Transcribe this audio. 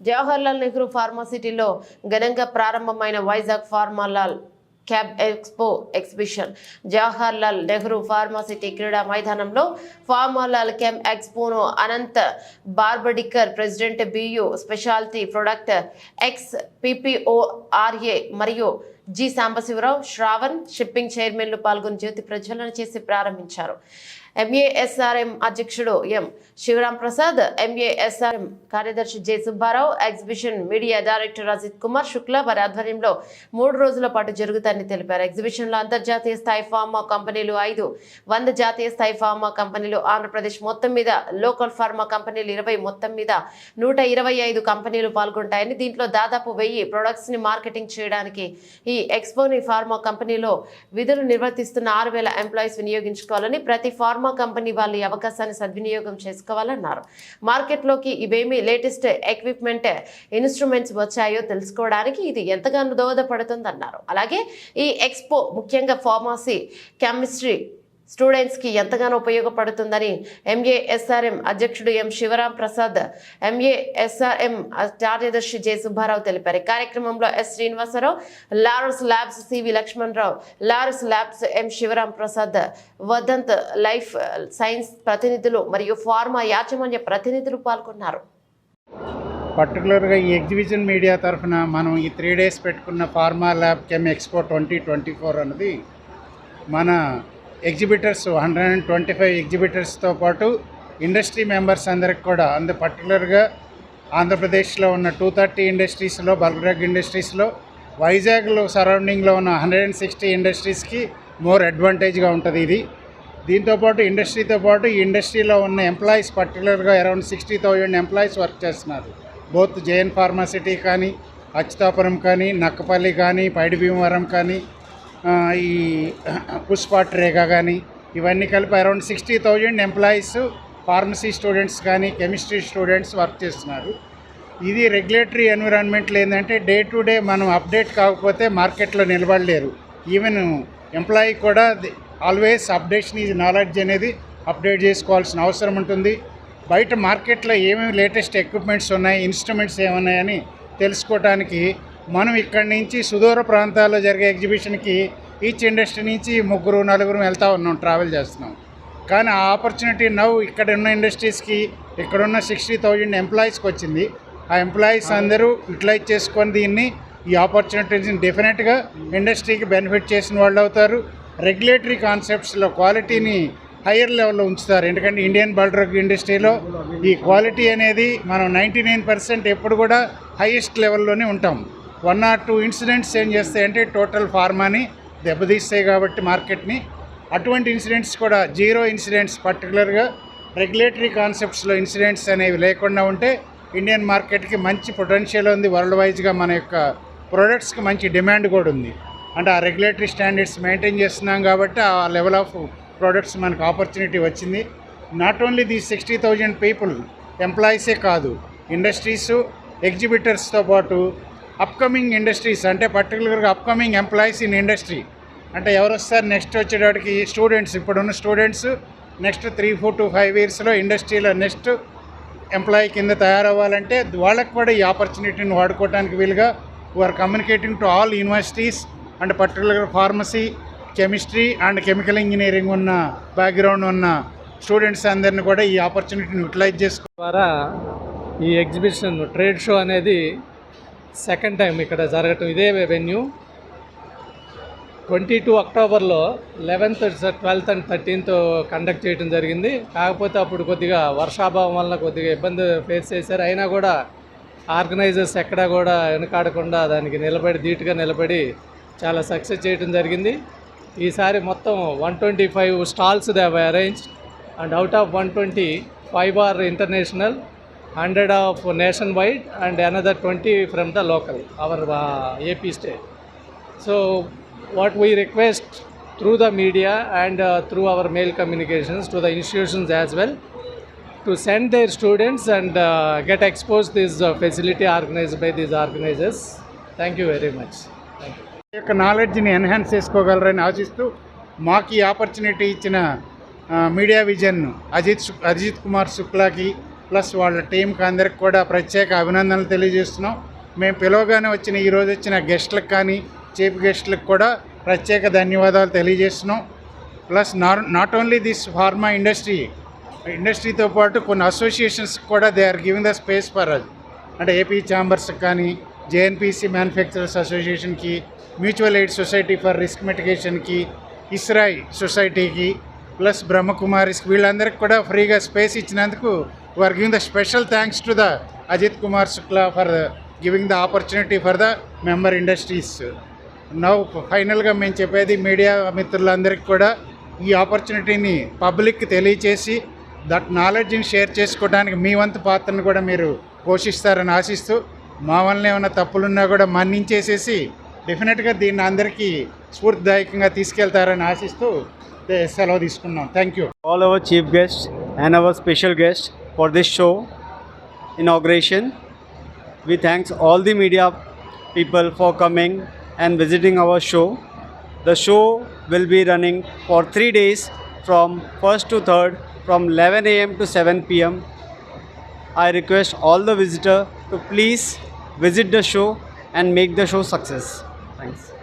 జవహర్లాల్ నెహ్రూ ఫార్మాసిటీలో ఘనంగా ప్రారంభమైన వైజాగ్ ఫార్మాలాల్ cab expo exhibition Jawaharlal Nehru pharma city క్రీడా మైదానంలో ఫార్మాలాల్ క్యాబ్ ఎక్స్పోను Anant Barbadikar president BU speciality product X పిపిఓఆర్ఏ మరియు జి సాంబశివరావు శ్రావణ్ షిప్పింగ్ చైర్మన్లు పాల్గొని జ్యోతి ప్రజ్వలన చేసి ప్రారంభించారు. ఎంఏఎస్ఆర్ఎం అధ్యక్షుడు ఎం. శివరాం ప్రసాద్ ఎంఏఎస్ఆర్ఎం కార్యదర్శి J Subbarao exhibition media director Ajit Kumar Shukla వారి ఆధ్వర్యంలో మూడు రోజుల పాటు జరుగుతాయని తెలిపారు. ఎగ్జిబిషన్లో అంతర్జాతీయ స్థాయి ఫార్మా కంపెనీలు ఐదు వంద జాతీయ స్థాయి ఫార్మా కంపెనీలు ఆంధ్రప్రదేశ్ మొత్తం మీద లోకల్ ఫార్మా కంపెనీలు ఇరవై మొత్తం మీద నూట ఇరవై ఐదు కంపెనీలు పాల్గొంటాయని దీంట్లో దాదాపు వెయ్యి ప్రొడక్ట్స్ని మార్కెటింగ్ చేయడానికి ఈ ఎక్స్పోని ఫార్మా కంపెనీలో విధులు నిర్వర్తిస్తున్న ఆరు వేల ఎంప్లాయీస్ వినియోగించుకోవాలని ప్రతి ఫార్మా కంపెనీ వాళ్ళ ఈ అవకాశాన్ని సద్వినియోగం చేసుకోవాలన్నారు. మార్కెట్లోకి ఇవేమి లేటెస్ట్ ఎక్విప్మెంట్ ఇన్స్ట్రుమెంట్స్ వచ్చాయో తెలుసుకోవడానికి ఇది ఎంతగానో దోహదపడుతుందన్నారు. అలాగే ఈ ఎక్స్పో ముఖ్యంగా ఫార్మసీ కెమిస్ట్రీ స్టూడెంట్స్కి ఎంతగానో ఉపయోగపడుతుందని ఎంఏఎస్ఆర్ఎం అధ్యక్షుడు ఎం శివరాం ప్రసాద్ ఎంఏఎస్ఆర్ఎం కార్యదర్శి జె సుబ్బారావు తెలిపారు. కార్యక్రమంలో S Srinivasarao Laurus Labs CV Lakshmanarao Laurus Labs M Shivaram Prasad Vedant life science ప్రతినిధులు మరియు ఫార్మా యాజమాన్య ప్రతినిధులు పాల్గొన్నారు. పర్టికులర్గా ఈ ఎగ్జిబిషన్ మీడియా తరఫున మనం ఈ త్రీ డేస్ పెట్టుకున్న pharma lab chem expo twenty twenty four అన్నది మన exhibitors hundred and twenty five ఎగ్జిబిటర్స్తో పాటు ఇండస్ట్రీ మెంబర్స్ అందరికి కూడా అందు పర్టికులర్గా ఆంధ్రప్రదేశ్లో ఉన్న టూ థర్టీ ఇండస్ట్రీస్లో బల్క్ ఇండస్ట్రీస్లో వైజాగ్లో సరౌండింగ్లో ఉన్న హండ్రెడ్ అండ్ సిక్స్టీ ఇండస్ట్రీస్కి మోర్ అడ్వాంటేజ్గా ఉంటుంది ఇది. దీంతోపాటు ఇండస్ట్రీతో పాటు ఈ ఇండస్ట్రీలో ఉన్న ఎంప్లాయీస్ పర్టికులర్గా around sixty thousand employees work చేస్తున్నారు. బోత్ జేఎన్ ఫార్మాసిటీ కానీ అచ్యుతాపురం కానీ నక్కపల్లి కానీ పైడి భీమవరం కానీ ఈ పుష్ప ట్రేగా కానీ ఇవన్నీ కలిపి around sixty thousand employees pharmacy students కానీ కెమిస్ట్రీ స్టూడెంట్స్ వర్క్ చేస్తున్నారు. ఇది రెగ్యులేటరీ ఎన్విరాన్మెంట్లో ఏంటంటే డే టు డే మనం అప్డేట్ కాకపోతే మార్కెట్లో నిలబడలేరు. ఈవెన్ ఎంప్లాయీ కూడా ఆల్వేస్ అప్డేషన్ ఈజ్ నాలెడ్జ్ అనేది అప్డేట్ చేసుకోవాల్సిన అవసరం ఉంటుంది. బయట మార్కెట్లో ఏమేమి లేటెస్ట్ ఎక్విప్మెంట్స్ ఉన్నాయి ఇన్స్ట్రుమెంట్స్ ఏమున్నాయని తెలుసుకోవడానికి మనం ఇక్కడి నుంచి సుదూర ప్రాంతాల్లో జరిగే ఎగ్జిబిషన్కి ఈచ్ ఇండస్ట్రీ నుంచి ముగ్గురు నలుగురు వెళ్తూ ఉన్నాం ట్రావెల్ చేస్తున్నాం. కానీ ఆ ఆపర్చునిటీ నవ్వు ఇక్కడ ఉన్న ఇండస్ట్రీస్కి ఇక్కడున్న సిక్స్టీ థౌజండ్ ఎంప్లాయీస్కి వచ్చింది. ఆ ఎంప్లాయీస్ అందరూ యూటిలైజ్ చేసుకొని దీన్ని ఈ ఆపర్చునిటీస్ని డెఫినెట్గా ఇండస్ట్రీకి బెనిఫిట్ చేసిన వాళ్ళు అవుతారు. రెగ్యులేటరీ కాన్సెప్ట్స్లో క్వాలిటీని హయ్యర్ లెవెల్లో ఉంచుతారు. ఎందుకంటే ఇండియన్ బల్డ్రగ్ ఇండస్ట్రీలో ఈ క్వాలిటీ అనేది మనం నైంటీ నైన్ పర్సెంట్ ఎప్పుడు కూడా హైయెస్ట్ లెవెల్లోనే ఉంటాం. వన్ ఆర్ టూ ఇన్సిడెంట్స్ ఏం చేస్తాయంటే టోటల్ ఫార్మాని దెబ్బతీస్తాయి కాబట్టి మార్కెట్ని. అటువంటి ఇన్సిడెంట్స్ కూడా జీరో ఇన్సిడెంట్స్ పర్టికులర్గా రెగ్యులేటరీ కాన్సెప్ట్స్లో ఇన్సిడెంట్స్ అనేవి లేకుండా ఉంటే ఇండియన్ మార్కెట్కి మంచి పొటెన్షియల్ ఉంది. వరల్డ్ వైజ్గా మన యొక్క ప్రొడక్ట్స్కి మంచి డిమాండ్ కూడా ఉంది. అంటే ఆ రెగ్యులేటరీ స్టాండర్డ్స్ మెయింటైన్ చేస్తున్నాం కాబట్టి ఆ లెవెల్ ఆఫ్ ప్రొడక్ట్స్ మనకు ఆపర్చునిటీ వచ్చింది. Not only the sixty thousand people ఎంప్లాయీసే కాదు ఇండస్ట్రీస్ ఎగ్జిబిటర్స్తో పాటు అప్కమింగ్ ఇండస్ట్రీస్ అంటే పర్టికులర్గా అప్కమింగ్ ఎంప్లాయీస్ ఇన్ ఇండస్ట్రీ అంటే ఎవరు వస్తారు? నెక్స్ట్ వచ్చేటప్పటికి స్టూడెంట్స్ ఇప్పుడున్న students next three four to five ఇయర్స్లో ఇండస్ట్రీలో నెక్స్ట్ ఎంప్లాయీ కింద తయారవ్వాలంటే వాళ్ళకి కూడా ఈ ఆపర్చునిటీని వాడుకోవడానికి వీలుగా we're communicating to all universities and particular pharmacy chemistry and chemical engineering ఉన్న బ్యాక్గ్రౌండ్ ఉన్న స్టూడెంట్స్ అందరిని కూడా ఈ ఆపర్చునిటీని యూటిలైజ్ చేసుకో ద్వారా ఈ ఎగ్జిబిషన్ ట్రేడ్ షో అనేది సెకండ్ టైం ఇక్కడ జరగటం ఇదే వెన్యూ. ట్వంటీ టూ అక్టోబర్లో eleventh twelfth and thirteenth conduct చేయడం జరిగింది. కాకపోతే అప్పుడు కొద్దిగా వర్షాభావం వల్ల కొద్దిగా ఇబ్బంది ఫేస్ చేశారు. అయినా కూడా ఆర్గనైజర్స్ ఎక్కడా కూడా వెనకాడకుండా దానికి నిలబడి ధీటుగా నిలబడి చాలా సక్సెస్ చేయడం జరిగింది. ఈసారి మొత్తం one twenty five stalls they've arrange and out of one twenty five are international. Hundred of nation wide and another twenty from the local our AP state so what we request through the media and through our mail communications to the institutions as well to send their students and get expose this facility organise by these organisers. Thank you very much. యొక్క నాలెడ్జ్ని enhance చేసుకోగలరని ఆశిస్తూ మాకు ఈ opportunity ఇచ్చిన media vision Ajit Ajit Kumar శుక్లాకి plus వాళ్ళ టీంకి అందరికి కూడా ప్రత్యేక అభినందనలు తెలియజేస్తున్నాం. మేము పిలవగానే వచ్చిన ఈరోజు వచ్చిన గెస్ట్లకు కానీ చీఫ్ గెస్ట్లకు కూడా ప్రత్యేక ధన్యవాదాలు తెలియజేస్తున్నాం. Plus not not only this pharma industry ఇండస్ట్రీతో పాటు కొన్ని అసోసియేషన్స్ కూడా they are giving the space for us అంటే ఏపీ ఛాంబర్స్ కానీ JNPC manufacturers అసోసియేషన్కి mutual aid society for risk మిటిగేషన్కి ఇస్రాయ్ సొసైటీకి ప్లస్ బ్రహ్మకుమారిస్కి వీళ్ళందరికీ కూడా ఫ్రీగా స్పేస్ ఇచ్చినందుకు are giving the special thanks to the Ajit Kumar Shukla for giving the opportunity for the member industries now ఫైనల్గా మేము చెప్పేది మీడియా మిత్రులందరికీ కూడా ఈ ఆపర్చునిటీని పబ్లిక్కి తెలియచేసి దట్ నాలెడ్జ్ని షేర్ చేసుకోవడానికి మీ వంతు పాత్రను కూడా మీరు పోషిస్తారని ఆశిస్తూ మా వల్ల ఏమైనా తప్పులున్నా కూడా మన్నించేసేసి డెఫినెట్గా దీన్ని అందరికీ స్ఫూర్తిదాయకంగా తీసుకెళ్తారని ఆశిస్తూ సెలవు తీసుకున్నాం. Thank you all our chief guest and our special guest for this show inauguration. We thanks all the media people for coming and visiting our show. The show will be running for 3 days from 1st to 3rd from 11 am to 7 pm. I request all the visitor to please visit the show and make the show success. Thanks.